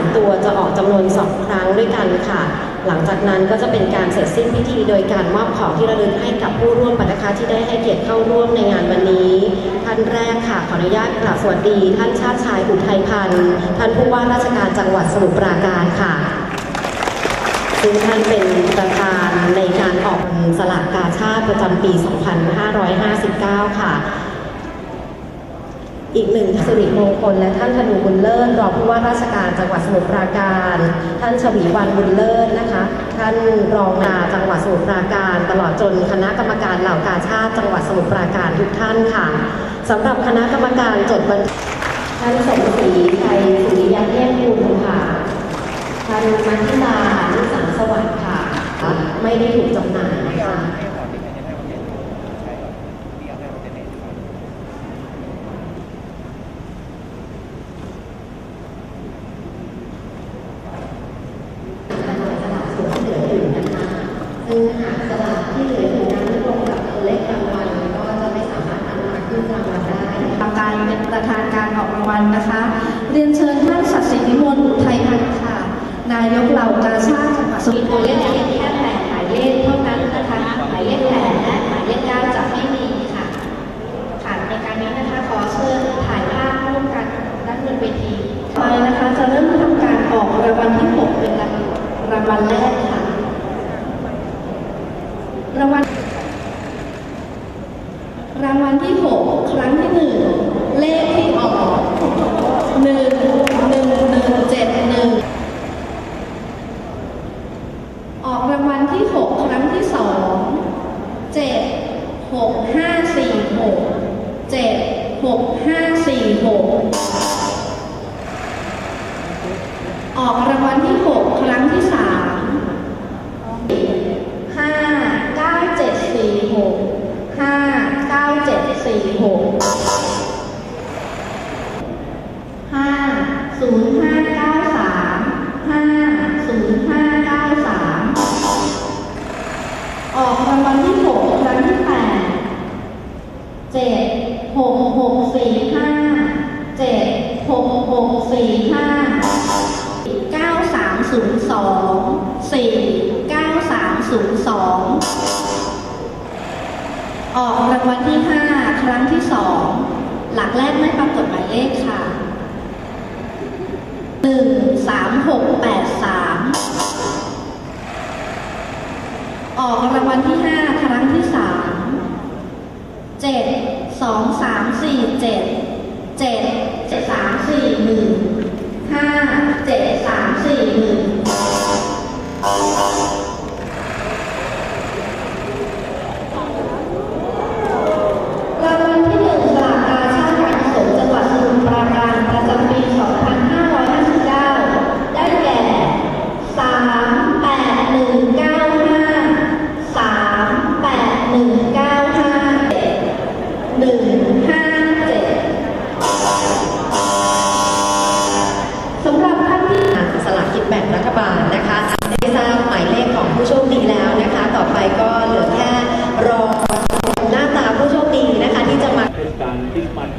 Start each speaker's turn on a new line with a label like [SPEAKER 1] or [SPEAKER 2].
[SPEAKER 1] 3 ตัวจะออกจำนวน 2 ครั้งด้วยกันค่ะ หลังจากนั้นก็จะเป็นการเสร็จสิ้นพิธีโดยการมอบของที่ระลึกให้กับผู้ร่วมปฏิคาที่ได้ให้เกียรติเข้าร่วมในงานวันนี้ท่านแรกค่ะขออนุญาตกราบสวัสดี ท่านชาติชายอุทัยพันธ์ท่านผู้ว่าราชการจังหวัดสมุทรปราการค่ะซึ่งท่านเป็นประธานในการออกสลากกาชาติประจำปี 2559 ค่ะ อีกหนึ่งสิริมงคลและท่านธนูบุญเลิศรองผู้ว่าราชการจังหวัดสมุทรปราการ ท่านชวีวันบุญเลิศนะคะ ท่านรองนาจังหวัดสมุทรปราการ ตลอดจนคณะกรรมการเหล่ากาชาติจังหวัดสมุทรปราการทุกท่านค่ะสำหรับคณะกรรมการจดบันทึกท่านสมศรีไทยสุริยันเยี่ยมคุณค่ะท่านมัทิตานิสังสวัสดิ์ค่ะ ไม่ได้ถูกจำหน่ายนะคะ สลากส่วนที่เหลืออยู่นะคะ ซึ่งหากสลากที่เหลืออยู่นั้นตรงกับตัวเลขรางวัลก็จะไม่สามารถนำมาขึ้นรางวัลได้
[SPEAKER 2] กรรมการเป็นประธานการออกรางวัลนะคะ เรียนเชิญท่านศักดิ์สิทธิวิมลอุทัยพันธ์ค่ะ นายกเหล่ากาชาติจังหวัดสุ
[SPEAKER 3] มี
[SPEAKER 2] รินท
[SPEAKER 3] ตัว
[SPEAKER 2] ร์
[SPEAKER 3] เลขเพียงแค่แปดหมายเลขเท่านั้นนะคะ หมายเลขแปดและหมายเลขเก้าจะไม่มีค่ะค่ะในการนี้นะคะขอเชิญถ่ายภาพร่วมกันด้านบนเวที
[SPEAKER 2] ต่อไปนะคะจะเริ่มทำการออกรางวัลที่ 6 เป็นรางวัลแรกค่ะ รางวัล รางวัลที่ 6 ครั้งที่ 1 เลขที่ออก1 1 1 7 1 ออกรางวัลที่ 6 ครั้งที่ 2 7 6 5 4 6 7 6 5 4 6 ออกรางวัลที่ 6 ครั้งที่ 3 5 9 7 4 6 5 สี่หกห้าศูนย์ห้าเก้าสามห้าศูนย์ห้าเก้าสามออกรางวัลที่หกครั้งที่แปดเจ็ดหกหกสี่ห้าเจ็ดหกหกสี่ห้าเก้าสามศูนย์สองสี่เก้าสามศูนย์สองออกรางวัลที่ห้ารั้งที่ 2 หลักแรกไม่ปรากฏหมายเลขค่ะ 3 6 8 3 ออกรางวัลที่ 5 ครั้งที่ 3 7 2 3 4 7 7 3 4 1 5